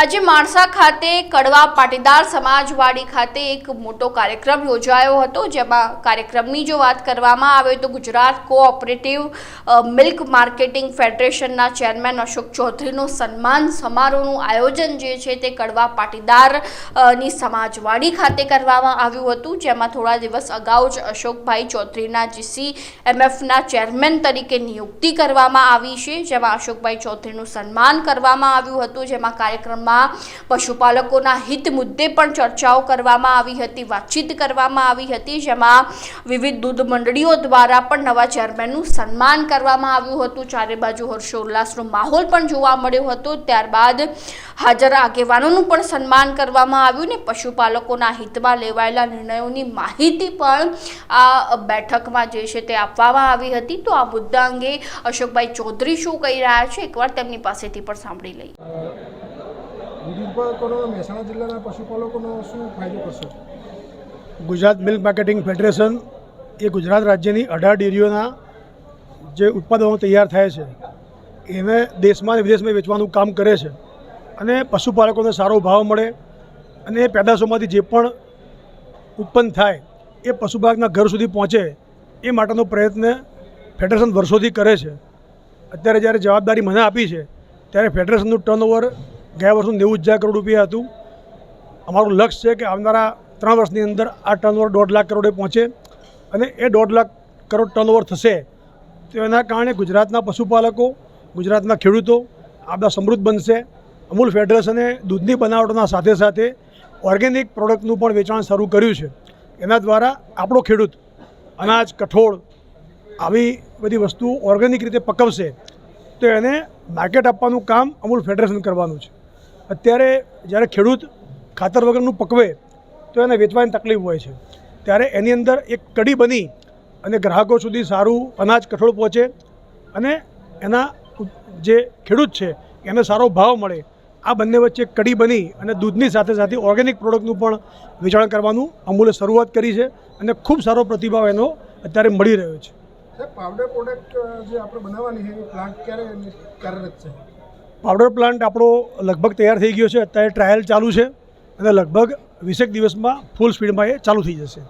આજે માણસા ખાતે કડવા પાટીદાર સમાજવાડી ખાતે એક મોટો કાર્યક્રમ યોજાયો હતો, જેમાં કાર્યક્રમની જો વાત કરવામાં આવે તો ગુજરાત કોઓપરેટિવ મિલ્ક માર્કેટિંગ ફેડરેશનના ચેરમેન અશોક ચૌધરીનો સન્માન સમારોહનું આયોજન જે છે તે કડવા પાટીદારની સમાજવાડી ખાતે કરવામાં આવ્યું હતું. જેમાં થોડા દિવસ અગાઉ જ અશોકભાઈ ચૌધરીના જીસી એમએફના ચેરમેન તરીકે નિયુક્તિ કરવામાં આવી છે. જેમાં અશોકભાઈ ચૌધરીનું સન્માન કરવામાં આવ્યું હતું. જેમાં કાર્યક્રમમાં પશુપાલકોના હિત મુદ્દે પણ ચર્ચાઓ કરવામાં આવી હતી, વાતચીત કરવામાં આવી હતી, જેમાં વિવિધ દૂધ મંડળીઓ દ્વારા પણ નવા ચેરમેનનું સન્માન કરવામાં આવ્યું હતું. ચારે બાજુ હર્ષોલ્લાસનો માહોલ પણ જોવા મળ્યો હતો. ત્યારબાદ હાજર આગેવાનોનું પણ સન્માન કરવામાં આવ્યું ને પશુપાલકોના હિતમાં લેવાયેલા નિર્ણયોની માહિતી પણ આ બેઠકમાં જે છે તે આપવામાં આવી હતી. તો આ મુદ્દા અંગે અશોકભાઈ ચૌધરી શું કહી રહ્યા છે? એકવાર તેમની પાસેથી પણ સાંભળી લઈએ. દૂધ મહેસાણા જિલ્લાના પશુપાલકોનો શું ફાયદો કરશે? ગુજરાત મિલ્ક માર્કેટિંગ ફેડરેશન એ ગુજરાત રાજ્યની અઢાર ડેરીઓના જે ઉત્પાદનો તૈયાર થાય છે, એને દેશમાં અને વિદેશમાં વેચવાનું કામ કરે છે. અને પશુપાલકોને સારો ભાવ મળે અને એ પેદાશોમાંથી જે પણ ઉત્પન્ન થાય, એ પશુપાલકના ઘર સુધી પહોંચે, એ માટેનો પ્રયત્ન ફેડરેશન વર્ષોથી કરે છે. અત્યારે જ્યારે જવાબદારી મને આપી છે, ત્યારે ફેડરેશનનું ટર્નઓવર ગયા વર્ષનું નેવું હજાર કરોડ રૂપિયા હતું. અમારું લક્ષ્ય છે કે આવનારા ત્રણ વર્ષની અંદર આ ટર્નઓવર દોઢ લાખ કરોડે પહોંચે અને એ દોઢ લાખ કરોડ ટર્નઓવર થશે. તો એના કારણે ગુજરાતના પશુપાલકો, ગુજરાતના ખેડૂતો આ બધા સમૃદ્ધ બનશે. અમૂલ ફેડરેશને દૂધની બનાવટોના સાથે સાથે ઓર્ગેનિક પ્રોડક્ટનું પણ વેચાણ શરૂ કર્યું છે. એના દ્વારા આપણો ખેડૂત અનાજ, કઠોળ આવી બધી વસ્તુઓ ઓર્ગેનિક રીતે પકવશે. તો એને માર્કેટ આપવાનું કામ અમૂલ ફેડરેશન કરવાનું છે. અત્યારે જ્યારે ખેડૂત ખાતર વગરનું પકવે, તો એને વેચવાની તકલીફ હોય છે. ત્યારે એની અંદર એક કડી બની અને ગ્રાહકો સુધી સારું અનાજ કઠોળ પહોંચે અને એના જે ખેડૂત છે, એને સારો ભાવ મળે. આ બંને વચ્ચે કડી બની અને દૂધની સાથે સાથે ઓર્ગેનિક પ્રોડક્ટનું પણ વેચાણ કરવાનું અમૂલે શરૂઆત કરી છે અને ખૂબ સારો પ્રતિભાવ એનો અત્યારે મળી રહ્યો છે. પાવડર પ્રોડક્ટ જે આપણે બનાવવાની છે પ્લાન્ટ ક્યારે કાર્યરત છે પાવડર પ્લાન્ટ આપણો લગભગ તૈયાર થઈ ગયો છે. અત્યારે ટ્રાયલ ચાલુ છે અને લગભગ વીસેક દિવસમાં ફૂલ સ્પીડમાં એ ચાલુ થઈ જશે.